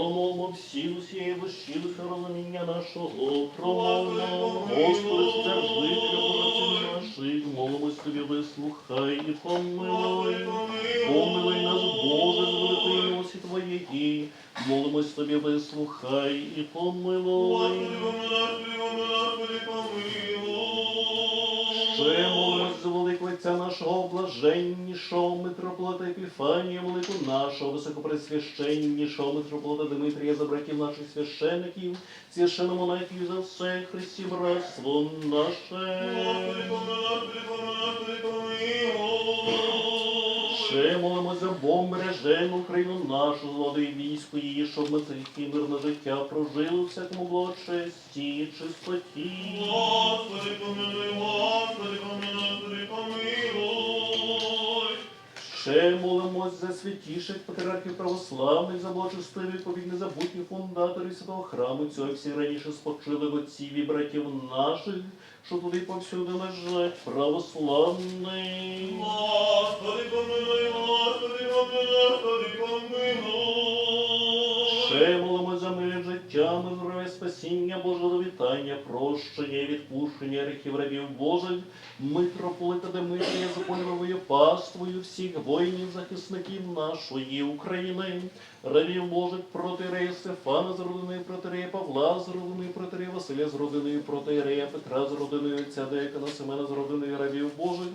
Промовмо всі усієї вищилися розуміння нашого, промовмо, Господи, стержителю воротів наших, молимось тобі, вислухай і помилуй. Помилуй нас, Боже, з великої милості Твоєї, молимось тобі, вислухай і помилуй. Ще Отця нашого блаженнішого митрополита Епіфанія, велику нашого високопресвященнішого митрополита Дмитрія, за братів наших священиків, священомонахів за все Христі братство наше. Ще молимось за Бог бережену Україну нашу, злади військо її, щоб ми тихі мирне життя прожили у всякому благочесті і чистоті. Господи, помилуй, Господи, помилуй, помилуй. Ще молимось за святіших патріархів православних, за благочестивих, повік незабутніх фундаторів святого храму цього всі раніше спочили отців і братів наших, що туди повсюди лежать православний. Господи, помилуй, Господи, помилуй, Господи, помилуй. Ще молимось спасіння, Божого вітання, прощення відпущення гріхів рабів Божих, митрополита Дмитрія, законною паствою всіх воїнів, захисників нашої України, рабів Божих протирея Стефана з родиною протирея Павла з родиною протирея Василя з родиною протирея Петра з родиною отця Деякона Семена з родиною рабів Божих.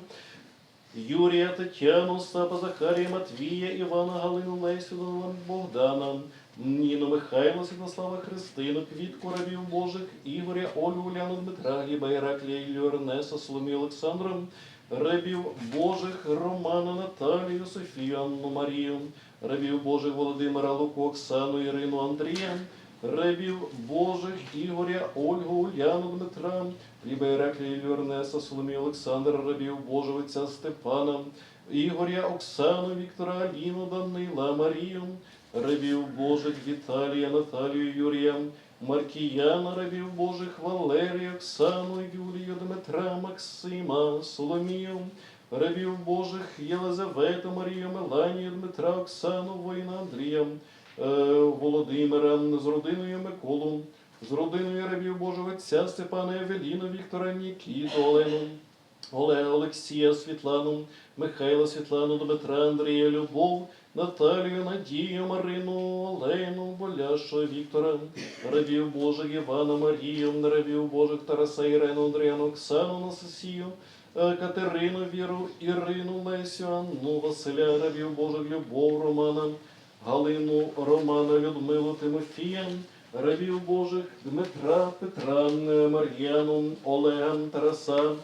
Юрія, Тетяну, Остапа, Захарія, Матвія, Івана, Галину, Лесю, Богдана, Ніну, Михайла, Святослава, Христину, Квітку, рабів Божих, Ігоря, Ольгу, Уляну, Дмитра, Гліба, Іраклія, Іллю, Ернеса, Соломію, Олександра, рабів Божих, Романа, Наталію, Софію, Анну, Марію, рабів Божих, Володимира, Луку, Оксану, Ірину, Андрія, рабів Божих, Ігоря, Ольгу, Уляну, Дмитра, Гліба, Іраклія, Іллю, Ернеса, Соломію, Олександра, рабів Божого, отця Степана, Ігоря, Оксану, Віктора, Аліну, Данила, Марію, рабів Божих, Віталія, Наталію, Юрія, Маркіяна, рабів Божих, Валерія, Оксану, Юлію, Дмитра, Максима, Соломію, рабів Божих, Єлизавету, Марію, Меланію, Дмитра, Оксану, воїна Андрія, е, Володимира, з родиною Миколу, з родиною рабів Божого Отця Степана Евеліну, Віктора, Нікіту, Олену, Олега, Олексія, Світлану, Михайла, Світлану, Дмитра, Андрія, Любов, Наталію, Надію, Марину, Олену, Боляшу, Віктора, рабів Божих, Івана, Марію, рабів Божих, Тараса, Ірину, Андріану, Оксану, Насисію, е, Катерину, Віру, Ірину, Лесю, Анну, Василя, рабів Божих, Любов, Романа, Галину, Романа, Людмилу, Тимофія, рабів Божих, Дмитра, Петра, Мар'яну, Олега, Тараса,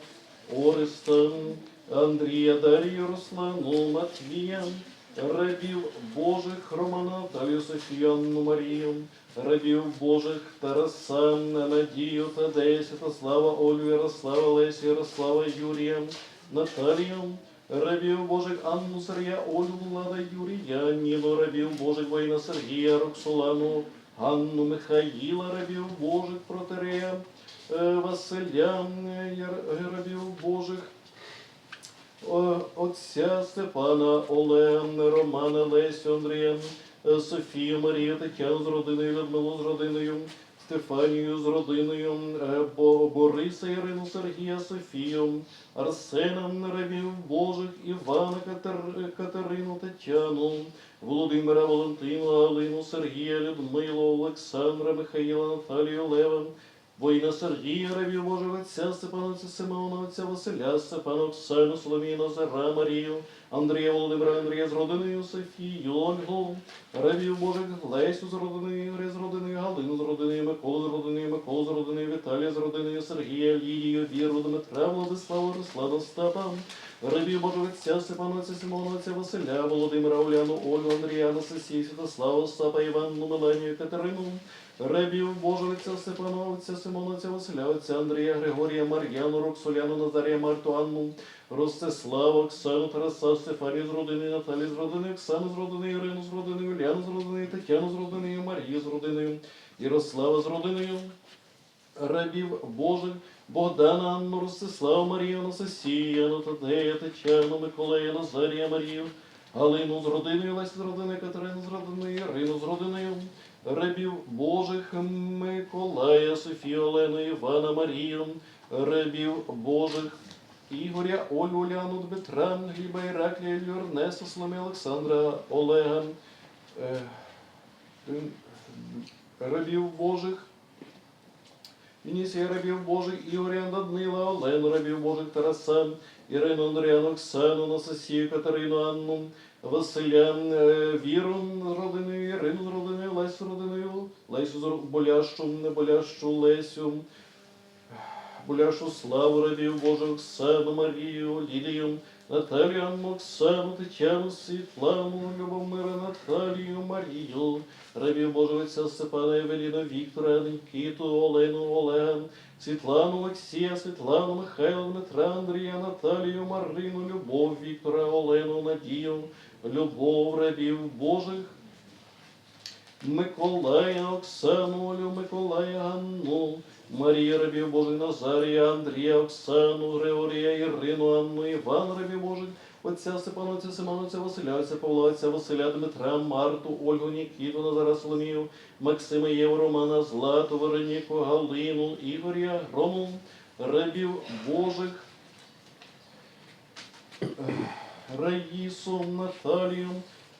Ореста, Андрія, Дарію, Руслану, Матвія, рабів Божих, Романа, Наталію, Софію, Анну, Марію, рабів Божих, Тараса, Надію, Тадея, Святослава, Олю, Ярослава, Лесі, Ярослава, Юрія, Наталію, рабів Божих, Анну, Сергія, Ольгу, Влада, Юрія, Ніну, рабів Божих, воїна Сергія, Роксолану, Ганну, Михаїла, рабів Божих, Протерея, Василя, е, рабів Божих, Отця Степана, Олега, Романа, Лесю, Андрія, е, Софію, Марію, Тетяну з родиною, Людмилу з родиною, Стефанію з родиною, е, Бориса, Ірину, Сергія, Софію, Арсена, рабів Божих, Івана, Катерину, Тетяну, Володимира, Валентину, Галину, Сергія, Людмилу, Олександра, Михаїла, Наталію, Лева, Воїна Сергія, рабів Божого Отця, Степана, Отця Симеона, Отця Василя, Степана, Оксану, Соломію, Назара, Марію, Андрія, Володимира, Андрія з родиною, Софію, Ольгу, Ревів Божих, Лесю з родиною, Ігоря з родиною, Галину з родиною, Миколу з родиною, Миколу з родиною, Віталія з родиною, Сергія, Лідію, Віру, Дмитра, Владислава, Руслана, Степа, рабів Отця Симеона, Отця Василя, Володимира, Оляну, Ольгу, Андрія, Сесію, Святослава, Остапа, Іванну, Меланію, Катерину, Рабів Отця Симона, Отця Василя, Отця Андрія, Григорія, Мар'яну, Роксоляну, Назарія, Марту, Анну, Ростислава, Оксану, Тараса, Стефанію з родини, Наталі з родини, Оксану з родини, Ірину з родини, Уляну з родини, Тетяну з родиною, Марію з родиною, Ярослава з родиною, рабів Божих, Богдана, Анну, Ростислава, Марію, Анастасію, Яну, Тадея, Тетяну, Миколая, Назарія, Марію, Галину з родиною, Лесі з родиною, Катерину з родиною, Ірину з родиною, рабів Божих Миколая, Софію, Олену, Івана, Марію, рабів Божих Ігоря, Олю, Уляну, Дмитра, Гліба, Іраклія, Люрнеса, Соломі, Олександра, Олега, е, Божих, Інісія рабів Божих, Ігоря, Данила, Олену, рабів Божих, Тараса, Ірину, Андріану, Оксану, Насасію, Катерину, Анну, Василя, е, Віру з родиною, Ірину з родиною, Лесю з родиною, Лесю з болящу, неболящу Лесю, Боляшу славу рабів Божих, Оксану, Марію, Лілію, Наталію, Анну, Оксану, Тетяну, Світлану, Любомира, Наталію, Марію, рабів Божих Отця Степана, Евеліна, Віктора, Нікіту, Олену, Олега, Світлану, Олексія, Світлану, Михайла, Дмитра, Андрія, Наталію, Марину, Любов, Віктора, Олену, Надію, Любов рабів Божих, Миколая, Оксану, Олю, Миколая, Ганну, Марія рабів Божих, Назарія, Андрія, Оксану, Григорія, Ірину, Анну, Іван рабів Божих, Отця Симона, Отця Василя, Отця Павла, Отця Василя, Дмитра, Марту, Ольгу, Нікіту, Назара Соломію, Максима, Єву, Романа, Злату, Вероніку, Галину, Ігоря, Грому, рабів Божих, Раїсу, Наталію,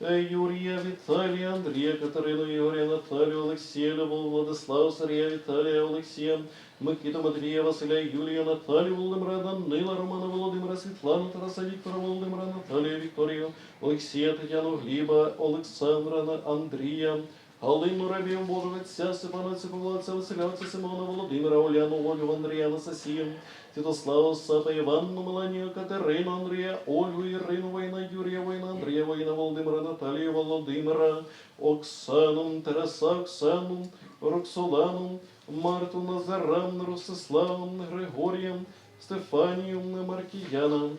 е, Юрія, Віталія, Андрія, Катерину, Ігоря, Наталію, Олексія, Любов, Владислава, Сарія, Віталія, Олексія, Микиту, Матвія, Василя, Юлія, Наталію, Володимира, Данила, Романа, Володимира, Світлана, Тараса, Віктора, Володимира, Наталію, Вікторію, Олексія, Тетяну, Гліба, Олександра, Андрія, Галину, Рабію, Божого, Отця, Степана, Отця Павла, Василя, Отця Симона, Володимира, Оляну, Ольгу, Андрія, Насасію, Святослава, Осапа, Іванну, Меланію, Катерину, Андрія, Ольгу, Ірину, Война, Юрія, Война, Андрія, Война, Володимира, Наталію, Володимира, Оксану, Тараса, Оксану, Роксолану, Марту, Назарам, Ростиславом, Григорієм, Стефанію, Маркіяна,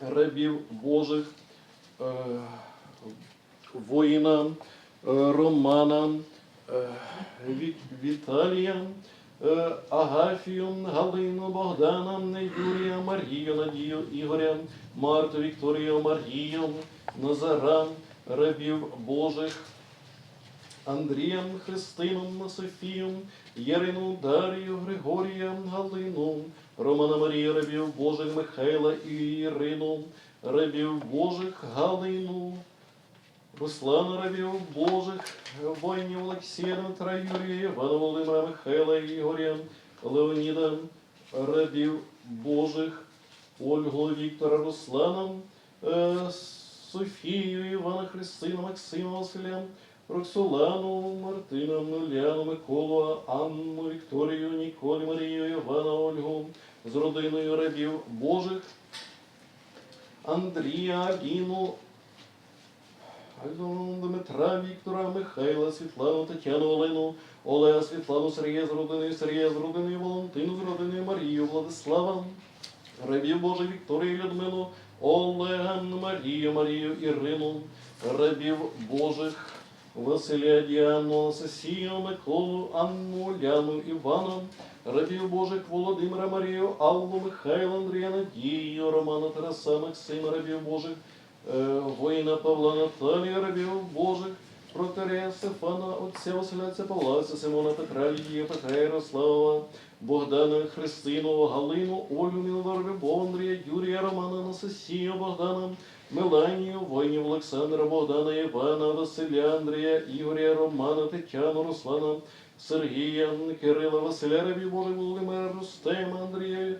рабів Божих, е, воїна, Е, Ві- Віталія, е, Агафію, Галину, Богдана, Юрія, Марію, Надію, Ігоря, Марту, Вікторію, Марію, Назара, рабів Божих, Андрієм, Христином, Софію, Ярину, Дарію, Григорія, Галину, Романа Марія, рабів Божих, Михайла і Ірину, рабів Божих, Галину, Руслана рабів Божих, воїнів Олексія, Дмитра, Володимира, Михайла, Ігоря, Леоніда, рабів Божих, Ольгу, Віктора, Руслана, е, Софію, Івана, Христину, Максима, Василя, Роксолану, Мартина, Уляну, Миколу, Анну, Вікторію, Ніколі, Марію, Івана, Ольгу, з родиною рабів Божих, Андрія, Аліну, Альону, Дмитра, Віктора, Михайла, Світлану, Тетяну, Олену, Олега, Світлану, Сергія з родиною, Сергія з родиною, Валентину з родиною, Марію, Владислава, рабів Божих, Вікторію, Людмилу, Олега, Марію, Марію, Ірину, рабів Божих, Василя, Діану, Анастасію, Миколу, Анну, Ляну, Івана, рабів Божих, Володимира, Марію, Аллу, Михайла, Андрія, Надію, Романа, Тараса, Максима, рабів Божих, воїна Павла, Наталія, рабів Божих, Протарея, Стефана, Отця Василя, Отця Павла, Симона, Петра, Лідія, Петра, Ярослава, Богдана, Христину, Галину, Олю, Мілодар, Любов, Юрія, Романа, Анастасію, Богдана, Меланію, воїнів Олександра, Богдана, Івана, Василя, Андрія, Ігоря, Романа, Тетяну, Руслана, Сергія, Кирила, Василя, Рабів Божих, Володимира, Рустема, Андрія,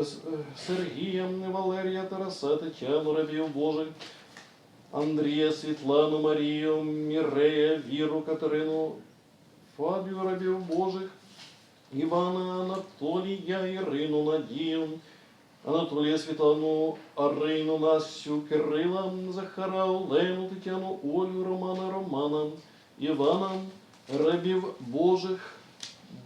С- е, Сергія, Валерія, Тараса, Тетяну, Рабів Божих, Андрія, Світлану, Марію, Мірея, Віру, Катерину, Фабію, Рабів Божих, Івана, Анатолія, Ірину, Надію, Анатолія Світлану, Арину, Настю, Кирила, Захара, Олену, Тетяну, Олю, Романа, Романа, Івана, рабів Божих,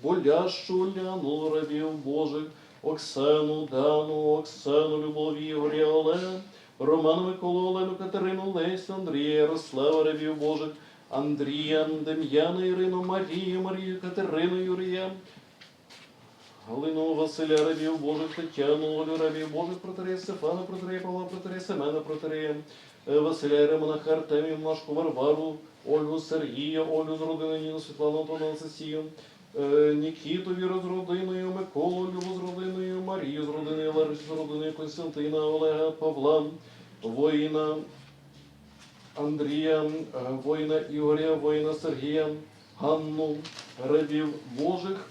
Болящу, Уляну, рабів Божих, Оксану, Дану, Оксану, Любов, Ігоря, Олега, Романа, Миколу, Олену, Катерину, Лесю, Андрія, Ярослава, рабів Божих, Андрія, Дем'яна, Ірину, Марію, Марію, Катерину, Юрія, Галину Василя Рабів Божих, Тетяну, Олю Рабів Божих, протерея Стефана, протерея Павла, протерея Семена, протерея е, Василя Ремонаха, Артемію, Машку Варвару, Ольгу Сергія, Олю з родини Ніну, Світлану Антону Анастасію, е, Нікіту Віру з родиною, Миколу Любу з родиною, Марію з родиною, Ларису з родиною, Константина, Олега, Павла, воїна Андрія, е, воїна Ігоря, воїна Сергія, Ганну, рабів Божих,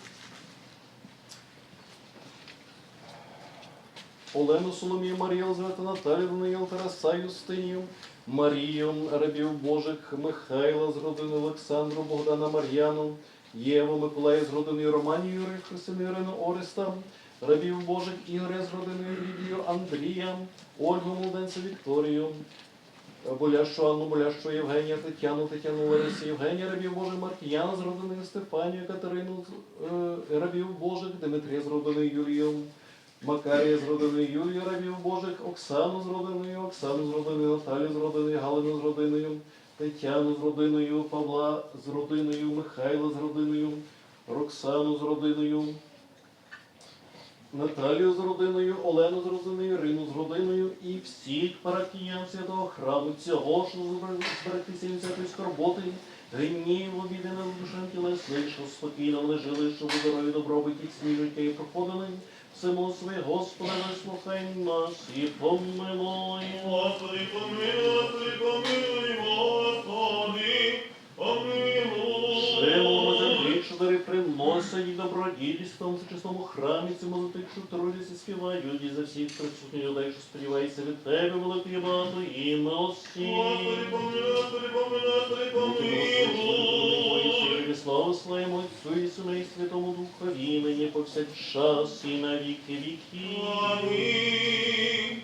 Олену Соломію, Марію Елизавету, Наталію, Даниїл, Тараса, Юстинію, Марію, рабів Божих, Михайла з родини Олександру, Богдана Мар'яну, Єву, Миколая з родиною Романію, Юрію, Христину, Ірину, Ореста, рабів Божих, Ігоря з родиною Лідію, Андрія, Ольгу Молоденця, Вікторію, Болящу Анну, Болящу Євгенія, Тетяну, Тетяну Ларису, Євгенія рабів Божих, Маркіяна з родиною Стефанію, Катерину е, рабів Божих, Дмитрія з родиною Юлію, Макарія з родиною Юлію рабів Божих, Оксану з родиною, Оксану з родиною, Наталію з родиною, Галину з родиною, Тетяну з родиною, Павла з родиною, Михайла з родиною, Роксану з родиною, Наталію з родиною, Олену з родиною, Ірину з родиною і всіх парафіян святого храму цього, що зберегтися від всякої скорботи, обіди на душам тілесних, що спокійно вони жили, що в здорові добробуті цні життя і проходили. Всему своє Господа, вислухай нас і помилуй. Господи, помилуй, Господи, помилуй, Господи, помилуй. Землі, що дари приносять і добродійством в чесному храмі цьому затикшу трудяться співають і за всіх присутніх людей, що сподівається від тебе, великої багато і милості. Господи, помилуй, Господи, помилуй, Господи, помилуй. Слава своєму Отцю і Сину і Святому Духові, нині повсякчас і на віки віки. Амінь.